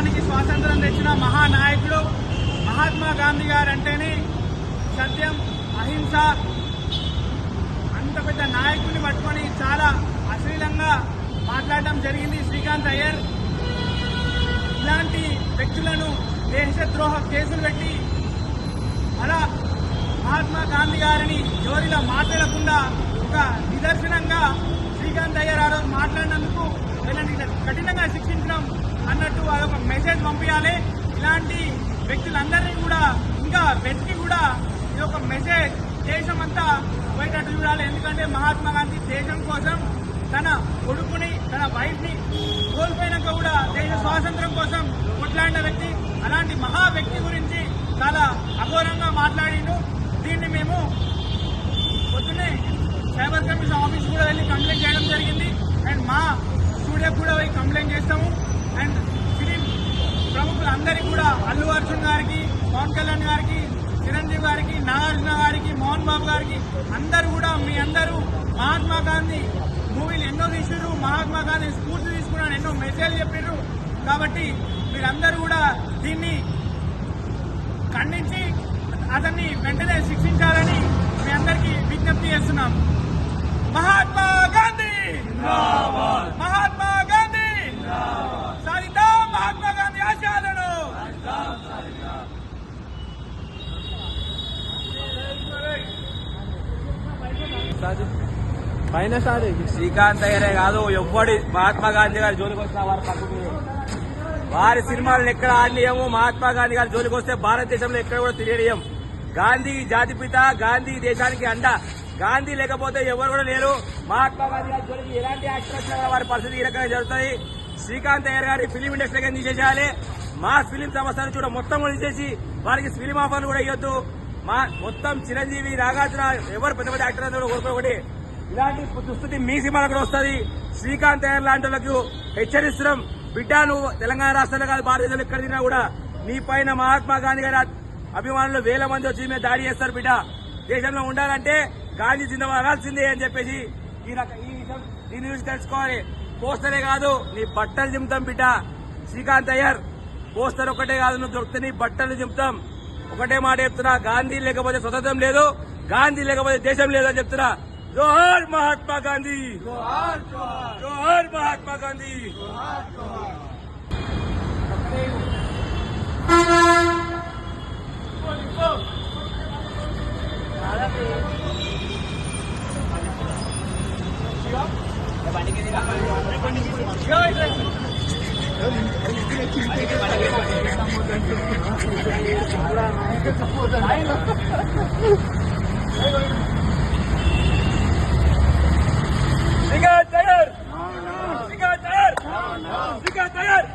దేశానికి స్వాతంత్రం తెచ్చిన మహానాయకుడు మహాత్మా గాంధీ గారు అంటేనే సత్యం అహింస అంత పెద్ద నాయకుడిని పట్టుకొని చాలా అశ్లీలంగా మాట్లాడడం జరిగింది శ్రీకాంత్ అయ్యర్. ఇలాంటి వ్యక్తులను దేశద్రోహ కేసులు పెట్టి అలా మహాత్మా గాంధీ గారిని ఎవరిలా మాట్లాడకుండా ఒక నిదర్శనంగా శ్రీకాంత్ అయ్యర్ ఆ రోజు మాట్లాడినందుకు వీళ్ళని కఠినంగా శిక్షించడం అన్నట్టు అదొక మెసేజ్ పంపించాలి. ఇలాంటి వ్యక్తులందరినీ కూడా ఇంకా వెతికి కూడా ఇది ఒక మెసేజ్ దేశం అంతా పోయేటట్టు చూడాలి. ఎందుకంటే మహాత్మా గాంధీ దేశం కోసం తన కొడుకుని తన వైఫ్ని కోల్పోయినాక కూడా దేశ స్వాతంత్రం కోసం కొట్లాడిన వ్యక్తి అలాంటి మహా వ్యక్తి గురించి చాలా అఘోరంగా మాట్లాడిండు. దీన్ని మేము పొద్దున్నే సైబర్ కమిషన్ ఆఫీస్ కూడా వెళ్ళి కంప్లైంట్ చేయడం జరిగింది అండ్ మా స్టూడియో కూడా పోయి కంప్లైంట్ చేస్తాము. అండ్ ఫిలిం ప్రముఖులందరికీ కూడా అల్లు అర్జున్ గారికి పవన్ కళ్యాణ్ గారికి చిరంజీవి గారికి నాగార్జున గారికి మోహన్ బాబు గారికి అందరూ కూడా మీ అందరూ మహాత్మా గాంధీ మూవీలు ఎన్నో తీసిర్రు మహాత్మా గాంధీ స్ఫూర్తి తీసుకున్నాను ఎన్నో మెసేజ్ చెప్పిండ్రు కాబట్టి మీరందరూ కూడా దీన్ని ఖండించి అతన్ని వెంటనే శిక్షించాలని మీ అందరికీ విజ్ఞప్తి చేస్తున్నాం. మహాత్మా గాంధీ మహాత్మా గాంధీ సాధిద్దాం మహాత్మా గాంధీ ఆశయాలను పైన సారి శ్రీకాంత్ అయ్యరే కాదు ఎవ్వడి మహాత్మా గాంధీ గారి జోలికి వచ్చిన వారి పక్కకు వారి సినిమాలను ఎక్కడ ఆడనీయము మహాత్మా గాంధీ గారి జోలికి వస్తే భారతదేశంలో ఎక్కడ కూడా తెలియనియం గాంధీ జాతిపిత గాంధీ దేశానికి అండ. గాంధీ లేకపోతే ఎవరు కూడా లేరు. మహాత్మా గాంధీ గారి జోలికి ఎలాంటి యాక్షన్ వచ్చినా వారి పరిస్థితి ఈ రకంగా జరుగుతుంది. శ్రీకాంత్ అయ్యర్ గారి ఫిలిం ఇండస్ట్రీ తీసేసేయాలి మా ఫిలిం సంస్థను చూడ మొత్తం తీసేసి వారికి ఫిలిం ఆఫర్లు కూడా ఇవ్వద్దు. మా మొత్తం చిరంజీవి నాగార్జున ఎవరు పెద్ద పెద్ద యాక్టర్ అందరూ ఒకటి ఇలాంటి దుస్థితి మీ సినిమాలకు కూడా వస్తుంది. శ్రీకాంత్ అయ్యర్ లాంటి వాళ్ళకు హెచ్చరిస్తున్నాం. బిడ్డ నువ్వు తెలంగాణ రాష్ట్రంలో కాదు భారతదేశంలో ఎక్కడ తిన్నా కూడా నీ పైన మహాత్మా గాంధీ గారి అభిమానులు వేల మంది వచ్చి మీద దాడి చేస్తారు బిడ్డ. దేశంలో ఉండాలంటే గాంధీ జిందాబాద్ అనాల్సిందే అని చెప్పేసి ఈ రక ఈ విషయం దీని గురించి తెలుసుకోవాలి. పోస్టరే కాదు నీ బట్టలు దింపుతాం బిడ్డ. శ్రీకాంత్ అయ్యర్ పోస్టర్ ఒకటే కాదు నువ్వు దొరికితే నీ బట్టలు దింపుతాం ఒకటే మాట చెప్తున్నా గాంధీ లేకపోతే స్వతంత్రం లేదు గాంధీ లేకపోతే దేశం లేదు అని చెప్తున్నా. జోహార్ మహాత్మా గాంధీ! జోహార్ మహాత్మా గాంధీ! శ్రీకాంత్ అయ్యర్ శ్రీకాంత్ అయ్యర్ శ్రీకాంత్ అయ్యర్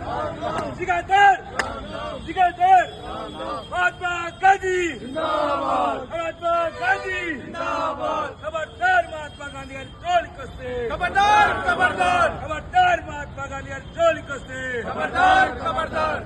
శ్రీకాంత్ అయ్యర్ శ్రీకాంత్ అయ్యర్ మహాత్మా గాంధీ మహాత్మా గాంధీ ఖబర్దార్ మహాత్మా గాంధీ గారి జోలికి వస్తే ఖబర్దార్ ఖబర్దార్ ఖబర్దార్ మహాత్మా గాంధీ గారి జోలికి వస్తే ఖబర్దార్ ఖబర్దార్